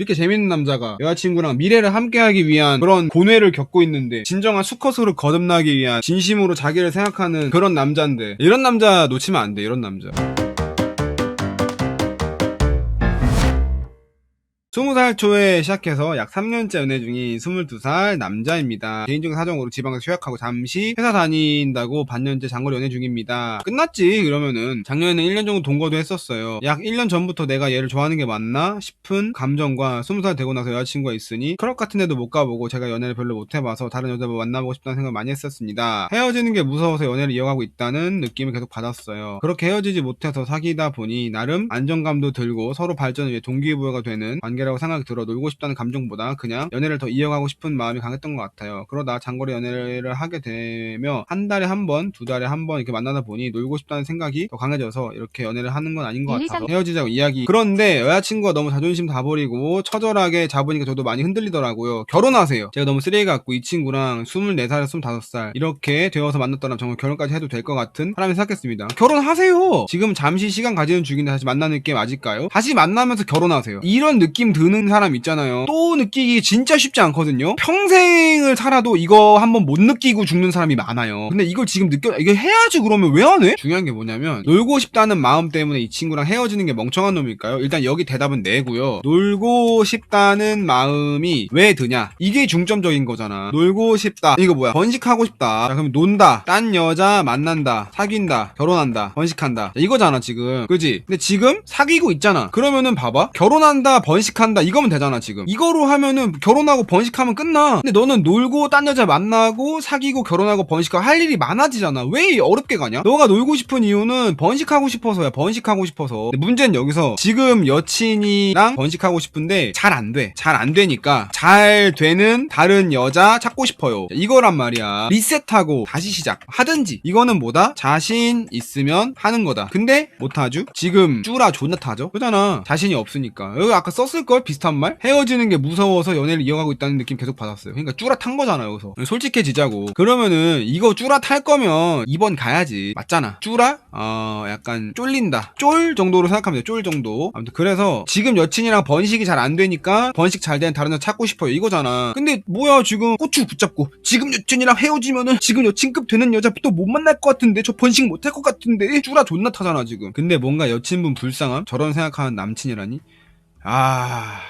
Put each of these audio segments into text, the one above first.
이렇게 재밌는 남자가 여자친구랑 미래를 함께하기 위한 그런 고뇌를 겪고 있는데 진정한 수컷으로 거듭나기 위한 진심으로 자기를 생각하는 그런 남자인데 이런 남자 놓치면 안 돼 이런 남자. 스무 살 초에 시작해서 약 3년째 연애 중인 22살 남자입니다. 개인적인 사정으로 지방에서 휴학하고 잠시 회사 다닌다고 반년째 장거리 연애 중입니다. 끝났지 그러면은 작년에는 1년 정도 동거도 했었어요. 약 1년 전부터 내가 얘를 좋아하는 게 맞나 싶은 감정과 20살 되고 나서 여자친구가 있으니 클럽 같은 데도 못 가보고 제가 연애를 별로 못 해봐서 다른 여자 만나보고 싶다는 생각을 많이 했었습니다. 헤어지는 게 무서워서 연애를 이어가고 있다는 느낌을 계속 받았어요. 그렇게 헤어지지 못해서 사귀다 보니 나름 안정감도 들고 서로 발전을 위해 동기부여가 되는 관계 라고 생각이 들어 놀고 싶다는 감정보다 그냥 연애를 더 이어가고 싶은 마음이 강했던 것 같아요. 그러다 장거리 연애를 하게 되며 한 달에 한 번, 두 달에 한 번 이렇게 만나다 보니 놀고 싶다는 생각이 더 강해져서 이렇게 연애를 하는 건 아닌 것 같아서 헤어지자고 이야기. 그런데 여자친구가 너무 자존심 다 버리고 처절하게 잡으니까 저도 많이 흔들리더라고요. 결혼하세요. 제가 너무 쓰레기 같고 이 친구랑 24살, 25살 이렇게 되어서 만났더라면 정말 결혼까지 해도 될 것 같은 사람이 생각했습니다. 결혼하세요. 지금 잠시 시간 가지는 중인데 다시 만나는 게 맞을까요? 다시 만나면서 결혼하세요. 이런 느낌 드는 사람 있잖아요. 또 느끼기 진짜 쉽지 않거든요. 평생을 살아도 이거 한번 못 느끼고 죽는 사람이 많아요. 근데 이걸 지금 느껴 이거 해야지 그러면 왜 안 해? 중요한 게 뭐냐면 놀고 싶다는 마음 때문에 이 친구랑 헤어지는 게 멍청한 놈일까요? 일단 여기 대답은 내고요. 놀고 싶다는 마음이 왜 드냐? 이게 중점적인 거잖아. 놀고 싶다. 이거 뭐야? 번식하고 싶다. 자, 그럼 논다. 딴 여자 만난다. 사귄다. 결혼한다. 번식한다. 자, 이거잖아 지금. 그지? 근데 지금 사귀고 있잖아. 그러면은 봐봐. 결혼한다. 번식 한다. 이거면 되잖아 지금. 이거로 하면은 결혼하고 번식하면 끝나. 근데 너는 놀고 딴 여자 만나고 사귀고 결혼하고 번식하고 할 일이 많아지잖아. 왜 어렵게 가냐? 너가 놀고 싶은 이유는 번식하고 싶어서야. 번식하고 싶어서. 문제는 여기서 지금 여친이랑 번식하고 싶은데 잘 안 돼. 잘 안 되니까 잘 되는 다른 여자 찾고 싶어요. 이거란 말이야. 리셋하고 다시 시작. 하든지. 이거는 뭐다? 자신 있으면 하는 거다. 근데 못하죠? 지금 쭈라 존나 타죠? 그잖아. 자신이 없으니까. 여기 아까 썼을 걸? 비슷한 말? 헤어지는 게 무서워서 연애를 이어가고 있다는 느낌 계속 받았어요. 그러니까 쭈라 탄 거잖아, 여기서. 솔직해지자고. 그러면은 이거 쭈라 탈 거면 2번 가야지. 맞잖아. 쭈라? 어, 약간 쫄린다. 쫄 정도로 생각하면 돼. 쫄 정도. 아무튼 그래서 지금 여친이랑 번식이 잘 안 되니까 번식 잘된 다른 여자 찾고 싶어요. 이거잖아. 근데 뭐야, 지금 고추 붙잡고 지금 여친이랑 헤어지면은 지금 여친급 되는 여자 또 못 만날 것 같은데 저 번식 못 할 것 같은데 쭈라 존나 타잖아, 지금. 근데 뭔가 여친분 불쌍함? 저런 생각하는 남친이라니? 아...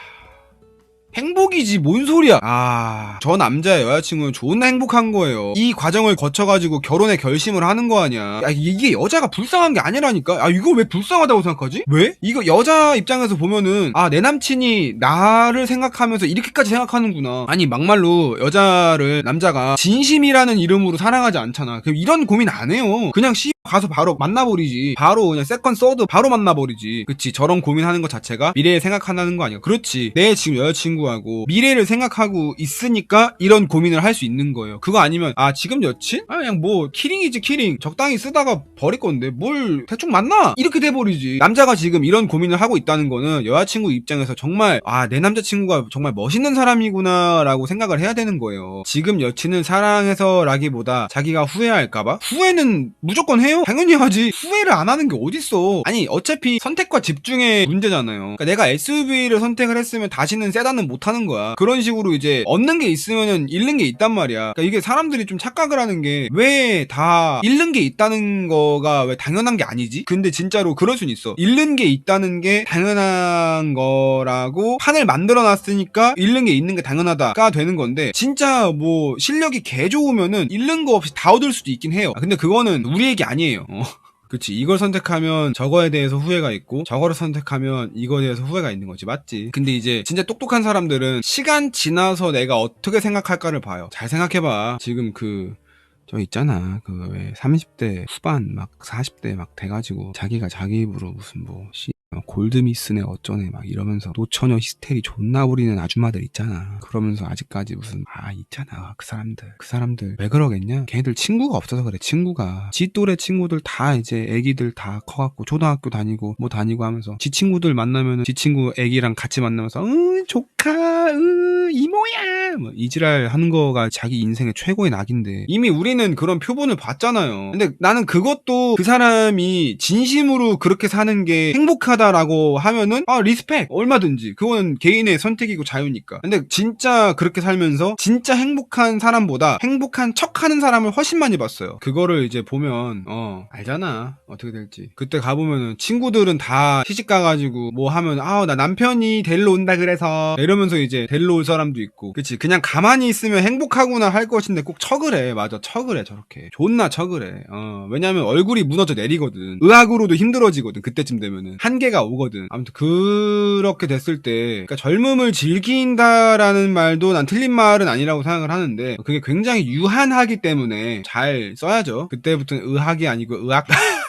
행복이지 뭔 소리야. 아저 남자의 여자친구는 존나 행복한 거예요. 이 과정을 거쳐가지고 결혼에 결심을 하는 거 아니야. 야, 이게 여자가 불쌍한 게 아니라니까? 아 이거 왜 불쌍하다고 생각하지? 왜? 이거 여자 입장에서 보면은 아 내 남친이 나를 생각하면서 이렇게까지 생각하는구나. 아니 막말로 여자를 남자가 진심이라는 이름으로 사랑하지 않잖아. 그럼 이런 고민 안 해요. 그냥 씨 가서 바로 만나버리지. 바로 그냥 세컨 서드 바로 만나버리지. 그치? 저런 고민하는 것 자체가 미래에 생각한다는 거 아니야? 그렇지. 내 지금 여자친구하고 미래를 생각하고 있으니까 이런 고민을 할 수 있는 거예요. 그거 아니면 아 지금 여친? 아 그냥 뭐 키링이지 키링. 적당히 쓰다가 버릴 건데 뭘 대충 만나? 이렇게 돼버리지. 남자가 지금 이런 고민을 하고 있다는 거는 여자친구 입장에서 정말 아 내 남자친구가 정말 멋있는 사람이구나 라고 생각을 해야 되는 거예요. 지금 여친은 사랑해서라기보다 자기가 후회할까봐? 후회는 무조건 해요 당연히 하지. 후회를 안 하는 게 어딨어. 아니 어차피 선택과 집중의 문제잖아요. 그러니까 내가 SUV를 선택을 했으면 다시는 세단은 못 하는 거야. 그런 식으로 이제 얻는 게 있으면은 잃는 게 있단 말이야. 그러니까 이게 사람들이 좀 착각을 하는 게 왜 다 잃는 게 있다는 거가 왜 당연한 게 아니지? 근데 진짜로 그럴 순 있어. 잃는 게 있다는 게 당연한 거라고 판을 만들어 놨으니까 잃는 게 있는 게 당연하다가 되는 건데 진짜 뭐 실력이 개 좋으면은 잃는 거 없이 다 얻을 수도 있긴 해요. 아, 근데 그거는 우리 얘기 아니 에요. 어. 그치. 이걸 선택하면 저거에 대해서 후회가 있고 저거를 선택하면 이거에 대해서 후회가 있는 거지. 맞지? 근데 이제 진짜 똑똑한 사람들은 시간 지나서 내가 어떻게 생각할까를 봐요. 잘 생각해봐. 지금 그 저 있잖아. 그 왜 30대 후반 막 40대 막 돼가지고 자기가 자기 입으로 무슨 뭐 씨, 막 골드미스네 어쩌네 막 이러면서 노처녀 히스테리 존나 부리는 아줌마들 있잖아. 그러면서 아직까지 무슨 아 있잖아. 그 사람들. 그 사람들 왜 그러겠냐? 걔네들 친구가 없어서 그래 친구가. 지 또래 친구들 다 이제 애기들 다 커갖고 초등학교 다니고 뭐 다니고 하면서 지 친구들 만나면은 지 친구 애기랑 같이 만나면서 응 조카 응 이모야! 뭐 이지랄 하는 거가 자기 인생의 최고의 낙인데 이미 우리는 그런 표본을 봤잖아요. 근데 나는 그것도 그 사람이 진심으로 그렇게 사는 게 행복하다 행복 하다라고 하면은 아 리스펙! 얼마든지. 그거는 개인의 선택이고 자유니까. 근데 진짜 그렇게 살면서 진짜 행복한 사람보다 행복한 척하는 사람을 훨씬 많이 봤어요. 그거를 이제 보면 어 알잖아. 어떻게 될지. 그때 가보면은 친구들은 다 시집 가가지고 뭐 하면 아 나 남편이 데리러 온다 그래서. 이러면서 이제 데리러 올 사람도 있고. 그치? 그냥 가만히 있으면 행복하구나 할 것인데 꼭 척을 해. 맞아. 척을 해 저렇게. 존나 척을 해. 어, 왜냐면 얼굴이 무너져 내리거든. 의학으로도 힘들어지거든 그때쯤 되면은. 한계 가 오거든. 아무튼 그렇게 됐을 때 그러니까 젊음을 즐긴다라는 말도 난 틀린 말은 아니라고 생각을 하는데 그게 굉장히 유한하기 때문에 잘 써야죠. 그때부터는 의학이 아니고 의학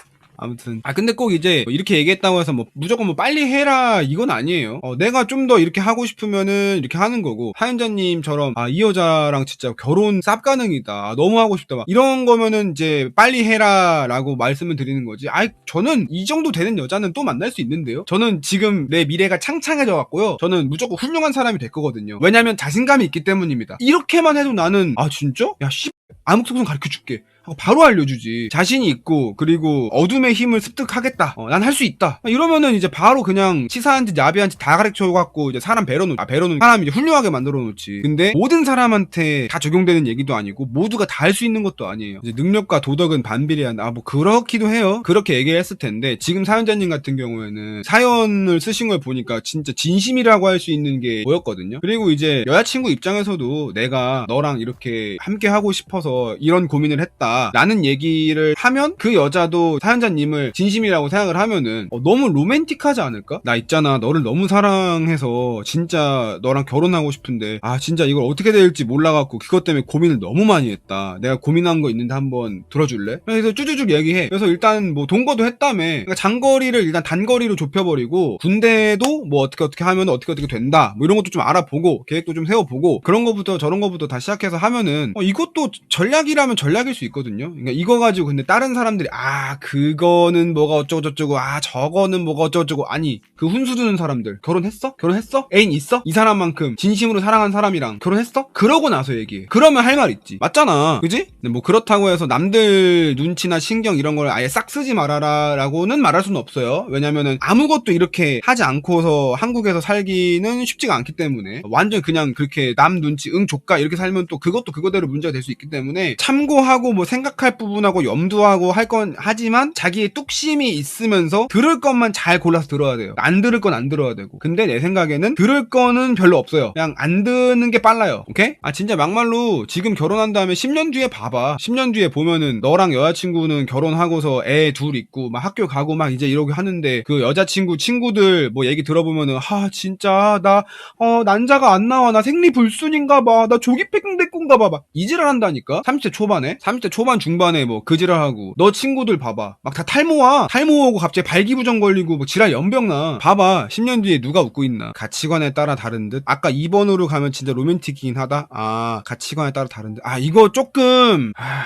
아무튼. 아 근데 꼭 이제 뭐 이렇게 얘기했다고 해서 뭐 무조건 뭐 빨리 해라 이건 아니에요. 어, 내가 좀 더 이렇게 하고 싶으면은 이렇게 하는 거고. 하연자님처럼 아 이 여자랑 진짜 결혼 쌉 가능이다. 아, 너무 하고 싶다. 막 이런 거면은 이제 빨리 해라 라고 말씀을 드리는 거지. 아이 저는 이 정도 되는 여자는 또 만날 수 있는데요? 저는 지금 내 미래가 창창해져 갖고요. 저는 무조건 훌륭한 사람이 될 거거든요. 왜냐면 자신감이 있기 때문입니다. 이렇게만 해도 나는 아 진짜? 야 씨 암흑속성 가르쳐 줄게 하고 바로 알려주지. 자신이 있고 그리고 어둠의 힘을 습득하겠다. 어, 난할 수 있다. 이러면은 이제 바로 그냥 치사한 짓 야비한 짓 다 가르쳐 갖고 이제 사람 배려 놓. 아 배려 놓. 사람 이제 훌륭하게 만들어 놓지. 근데 모든 사람한테 다 적용되는 얘기도 아니고 모두가 다 할 수 있는 것도 아니에요. 이제 능력과 도덕은 반비례한다. 아 뭐 그렇기도 해요. 그렇게 얘기했을 텐데 지금 사연자님 같은 경우에는 사연을 쓰신 걸 보니까 진짜 진심이라고 할 수 있는 게 보였거든요. 그리고 이제 여자친구 입장에서도 내가 너랑 이렇게 함께 하고 싶어서 이런 고민을 했다. 라는 얘기를 하면 그 여자도 사연자님을 진심이라고 생각을 하면은 어, 너무 로맨틱하지 않을까? 나 있잖아 너를 너무 사랑해서 진짜 너랑 결혼하고 싶은데 아 진짜 이걸 어떻게 될지 몰라갖고 그것 때문에 고민을 너무 많이 했다. 내가 고민한 거 있는데 한번 들어줄래? 그래서 쭈쭈쭈 얘기해. 그래서 일단 뭐 동거도 했다며. 그러니까 장거리를 일단 단거리로 좁혀버리고 군대도 뭐 어떻게 어떻게 하면 어떻게 어떻게 된다. 뭐 이런 것도 좀 알아보고 계획도 좀 세워보고 그런 거부터 저런 거부터 다 시작해서 하면은 어, 이것도 전략이라면 전략일 수 있거든 요. 그러니까 이거 가지고 근데 다른 사람들이 아 그거는 뭐가 어쩌고 저쩌고 아 저거는 뭐가 어쩌고 저쩌고 아니 그 훈수 두는 사람들 결혼했어? 결혼했어? 애인 있어? 이 사람만큼 진심으로 사랑한 사람이랑 결혼했어? 그러고 나서 얘기해. 그러면 할 말 있지. 맞잖아. 그지? 뭐 그렇다고 해서 남들 눈치나 신경 이런 걸 아예 싹 쓰지 말아라 라고는 말할 수는 없어요. 왜냐면은 아무것도 이렇게 하지 않고서 한국에서 살기는 쉽지가 않기 때문에 완전 그냥 그렇게 남 눈치 응 조까 이렇게 살면 또 그것도 그거대로 문제가 될 수 있기 때문에 참고하고 뭐 생각할 부분하고 염두하고 할 건 하지만 자기의 뚝심이 있으면서 들을 것만 잘 골라서 들어야 돼요. 안 들을 건 안 들어야 되고. 근데 내 생각에는 들을 거는 별로 없어요. 그냥 안 듣는 게 빨라요. 오케이? 아 진짜 막말로 지금 결혼한 다음에 10년 뒤에 봐봐. 10년 뒤에 보면은 너랑 여자친구는 결혼하고서 애 둘 있고 막 학교 가고 막 이제 이러고 하는데 그 여자친구 친구들 뭐 얘기 들어보면은 하 진짜 나 어 난자가 안 나와 나 생리 불순인가 봐 나 조기팽대꾼가 봐 막 이지랄 한다니까 30대 초반에 30대 초반 중반에 뭐 그지랄하고 너 친구들 봐봐. 막 다 탈모와 탈모하고 갑자기 발기부전 걸리고 뭐 지랄 연병나. 봐봐. 10년 뒤에 누가 웃고 있나. 가치관에 따라 다른 듯. 아까 2번으로 가면 진짜 로맨틱이긴 하다. 아 가치관에 따라 다른 듯아 이거 조금 하...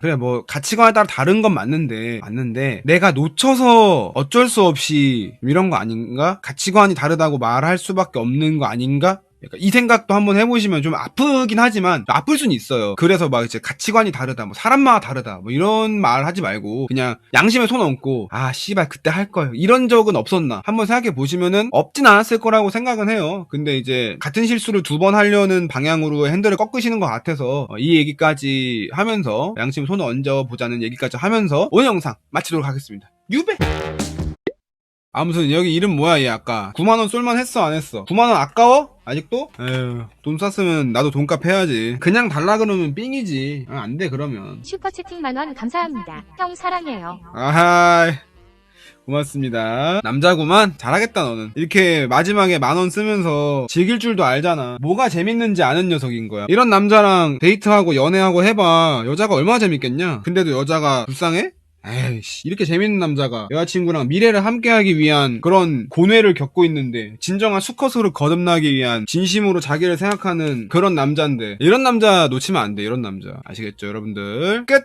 그래 뭐 가치관에 따라 다른 건 맞는데 맞는데 내가 놓쳐서 어쩔 수 없이 이런 거 아닌가? 가치관이 다르다고 말할 수밖에 없는 거 아닌가? 약간 이 생각도 한번 해보시면 좀 아프긴 하지만 아플 수는 있어요. 그래서 막 이제 가치관이 다르다, 뭐 사람마다 다르다, 뭐 이런 말 하지 말고 그냥 양심에 손 얹고 아 씨발 그때 할 걸. 이런 적은 없었나? 한번 생각해 보시면은 없진 않았을 거라고 생각은 해요. 근데 이제 같은 실수를 두 번 하려는 방향으로 핸들을 꺾으시는 것 같아서 어, 이 얘기까지 하면서 양심에 손을 얹어 보자는 얘기까지 하면서 오늘 영상 마치도록 하겠습니다. 유배. 아무튼 여기 이름 뭐야 얘 아까? 9만원 쏠만 했어 안 했어? 9만원 아까워? 아직도? 에휴 돈 쐈으면 나도 돈값 해야지. 그냥 달라 그러면 삥이지. 아, 안돼 그러면. 슈퍼채팅 만원 감사합니다. 형 사랑해요. 아하이. 고맙습니다. 남자구만 잘하겠다 너는. 이렇게 마지막에 만원 쓰면서 즐길 줄도 알잖아. 뭐가 재밌는지 아는 녀석인 거야. 이런 남자랑 데이트하고 연애하고 해봐. 여자가 얼마나 재밌겠냐? 근데도 여자가 불쌍해? 에이씨. 이렇게 재밌는 남자가 여자친구랑 미래를 함께하기 위한 그런 고뇌를 겪고 있는데 진정한 수컷으로 거듭나기 위한 진심으로 자기를 생각하는 그런 남자인데 이런 남자 놓치면 안 돼 이런 남자. 아시겠죠 여러분들? 끝